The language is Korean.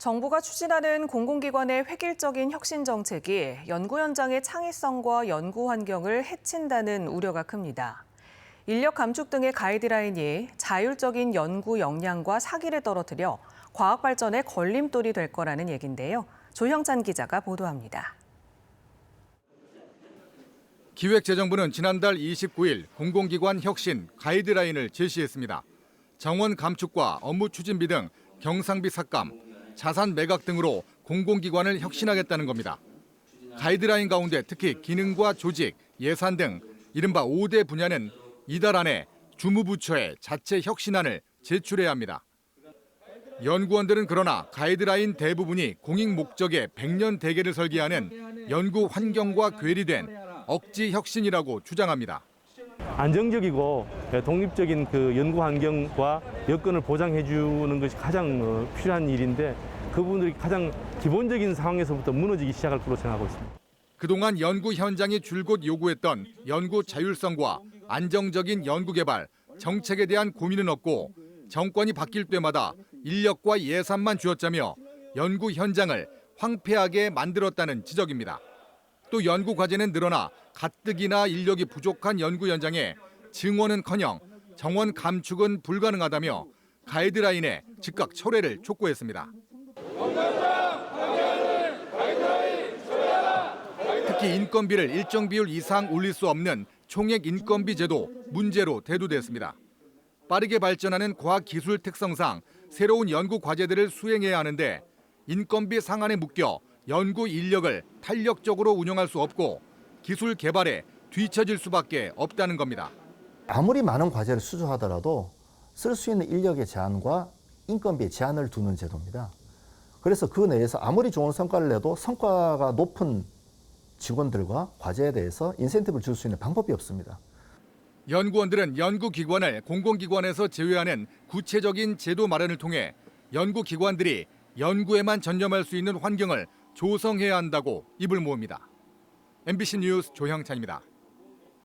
정부가 추진하는 공공기관의 획일적인 혁신 정책이 연구 현장의 창의성과 연구 환경을 해친다는 우려가 큽니다. 인력 감축 등의 가이드라인이 자율적인 연구 역량과 사기를 떨어뜨려 과학 발전의 걸림돌이 될 거라는 얘긴데요. 조형찬 기자가 보도합니다. 기획재정부는 지난달 29일 공공기관 혁신 가이드라인을 제시했습니다. 정원 감축과 업무 추진비 등 경상비 삭감, 자산 매각 등으로 공공기관을 혁신하겠다는 겁니다. 가이드라인 가운데 특히 기능과 조직, 예산 등 이른바 5대 분야는 이달 안에 주무부처에 자체 혁신안을 제출해야 합니다. 연구원들은 그러나 가이드라인 대부분이 공익 목적의 100년 대계를 설계하는 연구 환경과 괴리된 억지 혁신이라고 주장합니다. 안정적이고 독립적인 그 연구 환경과 여건을 보장해 주는 것이 가장 어, 필요한 일인데 그 부분들이 가장 기본적인 상황에서부터 무너지기 시작할 거로 생각하고 있습니다. 그동안 연구 현장이 줄곧 요구했던 연구 자율성과 안정적인 연구 개발, 정책에 대한 고민은 없고 정권이 바뀔 때마다 인력과 예산만 주었자며 연구 현장을 황폐하게 만들었다는 지적입니다. 또 연구 과제는 늘어나 가뜩이나 인력이 부족한 연구 현장에 증원은커녕 정원 감축은 불가능하다며 가이드라인에 즉각 철회를 촉구했습니다. 특히 인건비를 일정 비율 이상 올릴 수 없는 총액 인건비 제도 문제로 대두됐습니다. 빠르게 발전하는 과학 기술 특성상 새로운 연구 과제들을 수행해야 하는데 인건비 상한에 묶여 연구 인력을 탄력적으로 운영할 수 없고 기술 개발에 뒤처질 수밖에 없다는 겁니다. 아무리 많은 과제를 수주하더라도 쓸 수 있는 인력의 제한과 인건비의 제한을 두는 제도입니다. 그래서 그 내에서 아무리 좋은 성과를 내도 성과가 높은 직원들과 과제에 대해서 인센티브를 줄 수 있는 방법이 없습니다. 연구원들은 연구기관을 공공기관에서 제외하는 구체적인 제도 마련을 통해 연구기관들이 연구에만 전념할 수 있는 환경을 조성해야 한다고 입을 모읍니다. MBC 뉴스 조형찬입니다.